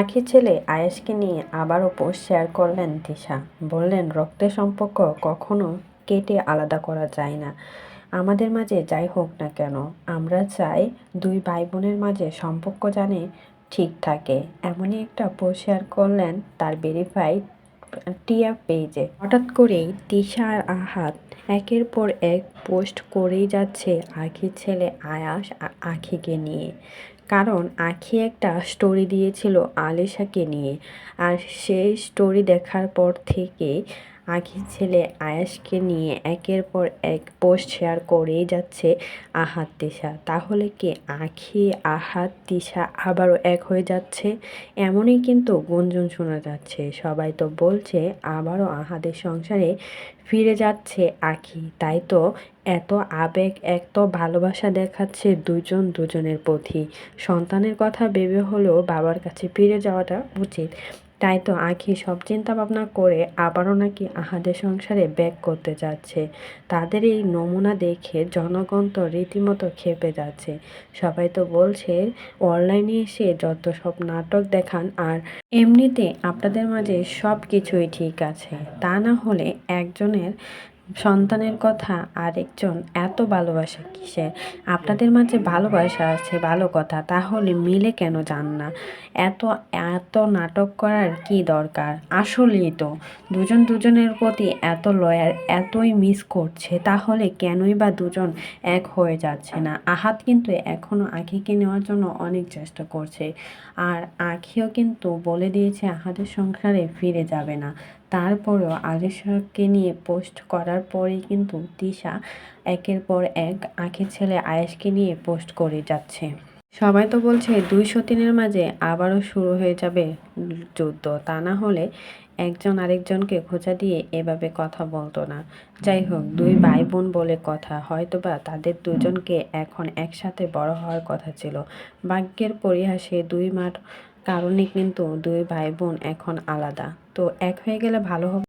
আখির ছেলে আয়েশকে নিয়ে আবারও পোস্ট শেয়ার করলেন তিশা। বললেন, রক্তের সম্পর্ক কখনো কেটে আলাদা করা যায় না। আমাদের মাঝে যাই হোক না কেন, আমরা চাই দুই ভাই বোনের মাঝে সম্পর্ক জানে ঠিক থাকে। এমনই একটা পোস্ট শেয়ার করলেন তার ভেরিফাইড টিয়া পেজে। হঠাৎ করেই তিশা আর আহাত একের পর এক পোস্ট করেই যাচ্ছে আখি ছেলে আয়াস আখিকে নিয়ে। কারণ আখি একটা স্টোরি দিয়েছিল আলিশাকে নিয়ে। আর সেই স্টোরি দেখার পর থেকে আখির ছেলে আয়াসকে নিয়ে একের পর এক পোস্ট শেয়ার করেই যাচ্ছে আহাত তিশা। তাহলে কি আখি, আহাত তিশা আবারও এক হয়ে যাচ্ছে? এমনই কিন্তু গুঞ্জন শোনা যাচ্ছে। সবাই তো বলছে আবারও আহাদের সংসারে ফিরে যাচ্ছে আখি। তাই তো এত আবেগ, এত ভালোবাসা দেখাচ্ছে দুজন দুজনের প্রতি। সন্তানের কথা ভেবে হলেও বাবার কাছে ফিরে যাওয়াটা উচিত। তাই তো আখি সব চিন্তা ভাবনা করে আবারও নাকি আহাদের সংসারে ব্যাক করতে যাচ্ছে। তাদের এই নমুনা দেখে জনগণ তো রীতিমতো খেপে যাচ্ছে। সবাই তো বলছে, অনলাইনে এসে যত সব নাটক দেখান আর এমনিতে আপনাদের মাঝে সব কিছুই ঠিক আছে। তা না হলে একজনের সন্তানের কথা আরেকজন এত ভালোবাসা কিসের আপনাদের মাঝে ভালোবাসা আছে, ভালো কথা, তাহলে মিলে কেন যান না? এত এত নাটক করার কি দরকার? আসলেই তো, দুজন দুজনের প্রতি এত লয়ার, এতই মিস করছে, তাহলে কেনই বা দুজন এক হয়ে যাচ্ছে না? আহাত কিন্তু এখনও আখিকে নেওয়ার জন্য অনেক চেষ্টা করছে। আর আখিও কিন্তু বলে দিয়েছে, আহাদের সংসারে ফিরে যাবে না। তারপরেও আলিশাকে নিয়ে পোস্ট করার পরেই কিন্তু তিশা একের পর এক আখের ছেলে আয়েশকে নিয়ে পোস্ট করে যাচ্ছে। সবাই তো বলছে দুইশো তিনের মাঝে আবারও শুরু হয়ে যাবে যুদ্ধ। তা না হলে একজন আরেকজনকে খোঁজা দিয়ে এভাবে কথা বলতো না। যাই হোক, দুই ভাই বোন বলে কথা, হয়তোবা তাদের দুজনকে এখন একসাথে বড় হওয়ার কথা ছিল। ভাগ্যের পরিহাসে দুই মার কারণে কিন্তু দুই ভাই বোন এখন আলাদা। তো এক হয়ে গেলে ভালো হবে।